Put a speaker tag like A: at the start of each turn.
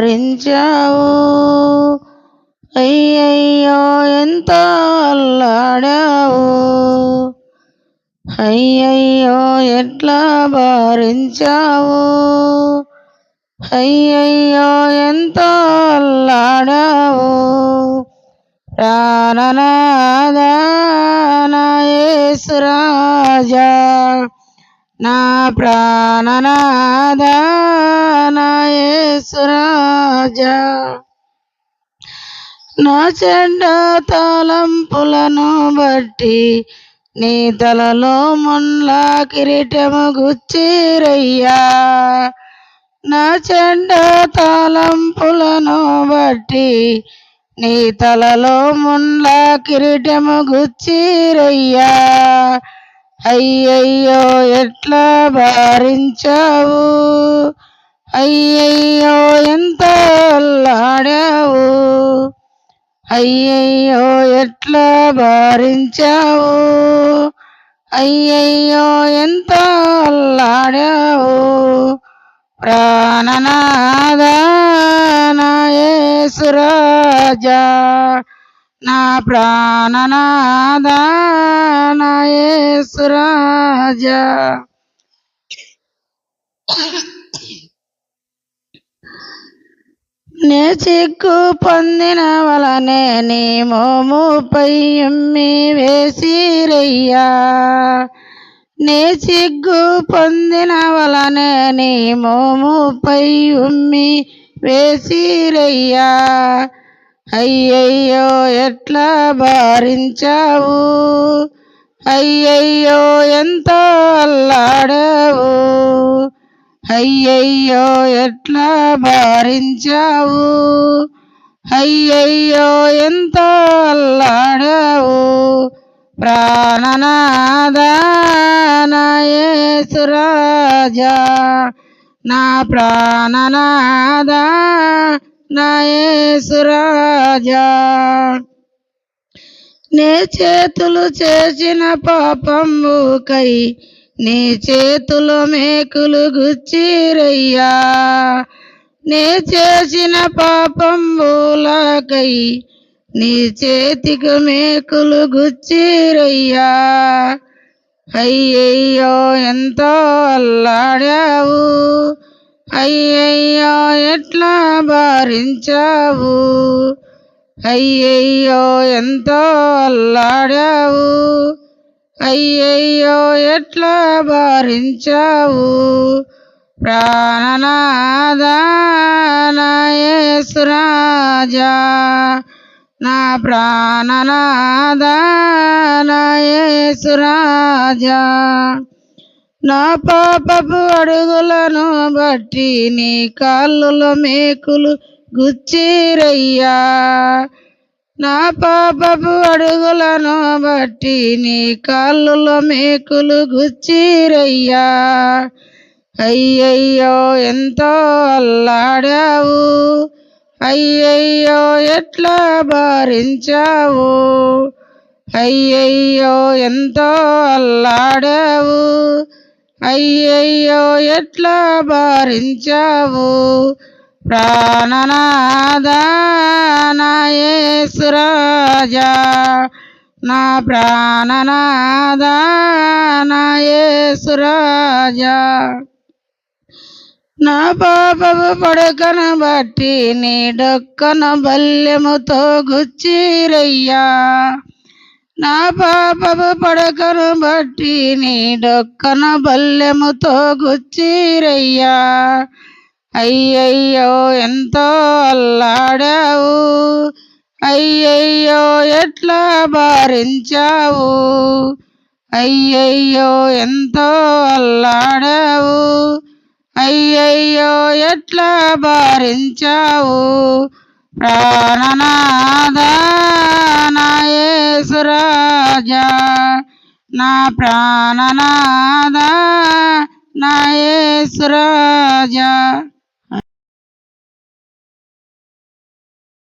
A: భారించావు. అయ్యయ్యో ఎంత అల్లాడావు. అయ్యయ్యో ఎట్లా భరించావు. అయ్యయ్యో ఎంత అల్లాడావు. ప్రాణనాదా నా యేసురాజా నా ప్రాణనాదా నా నా చెడ్డ తలంపులను బట్టి నీ తలలో మున్ల కిరీటము గుచ్చిరయ్యా. నా చెడ్డ తలంపులను బట్టి నీ తలలో మున్ల కిరీటము గుచ్చిరయ్యా. అయ్యయ్యో ఎట్లా భారించావు? అయ్యయ్యో ఎంత అల్లాడావు? అయ్యయ్యో ఎట్లా భారించావు? అయ్యయ్యో ఎంత అల్లాడావు? ప్రాణనాదా నా యేసురాజా నే చిక్కు పొందిన వలనే నీ మోముపై ఉమ్మి వేసిరయ్యా నే చిగ్గు పొందిన వలనే నీ మోముపై ఉమ్మి వేసిరయ్యా అయ్యయ్యో ఎట్లా భారించావు? అయ్యయ్యో ఎంత అల్లాడావు. అయ్యయ్యో ఎట్లా భారించావు? అయ్యయ్యో ఎంత అల్లాడావు. ప్రాణనాదా నా ప్రాణనాదా నాయసురాజా నీ నే చేతులు చేసిన పాపముకై నీ చేతులు మేకులు గుచ్చిరయ్యా. నే చేసిన పాపంబులకై నీ చేతికి మేకులు గుచ్చిరయ్యా. అయ్యయ్యో ఎంతో అల్లాడావు. అయ్యయ్యో ఎట్లా భారించావు? అయ్యయ్యో ఎంతో అల్లాడావు. అయ్యయ్యో ఎట్లా భారించావు? ప్రాణనాదానయేసురాజా నా ప్రాణనాదానయేసురాజా. నా పాపపు అడుగులను బట్టి నీ కాళ్ళులో మేకులు గుచ్చిరయ్యా. నా పాపపు అడుగులను బట్టి నీ కాళ్ళులో మేకులు గుచ్చిరయ్యా. అయ్యయ్యో ఎంతో అల్లాడావు. అయ్యయ్యో ఎట్లా భారించావు. అయ్యయ్యో ఎంతో అల్లాడావు. అయ్యయ్యో ఎట్లా భారించావు? ప్రాణనాదా నా యేసురాజా నా ప్రాణనాదా నా నా పాపపు పడకను బట్టి నీ డొక్కన బల్యముతో గుచ్చిరయ్యా. నా పాపపు పడకను బట్టి నీ డొక్కన బల్లెముతో గుచ్చిరయ్యా అయ్యయ్యో ఎంతో అల్లాడావు. అయ్యయ్యో ఎట్లా భారించావు. అయ్యయ్యో ఎంతో అల్లాడావు. అయ్యయ్యో ఎట్లా భారించావు. ప్రాణనాదా నా ప్రాణనాద నా ప్రాణనాదా నా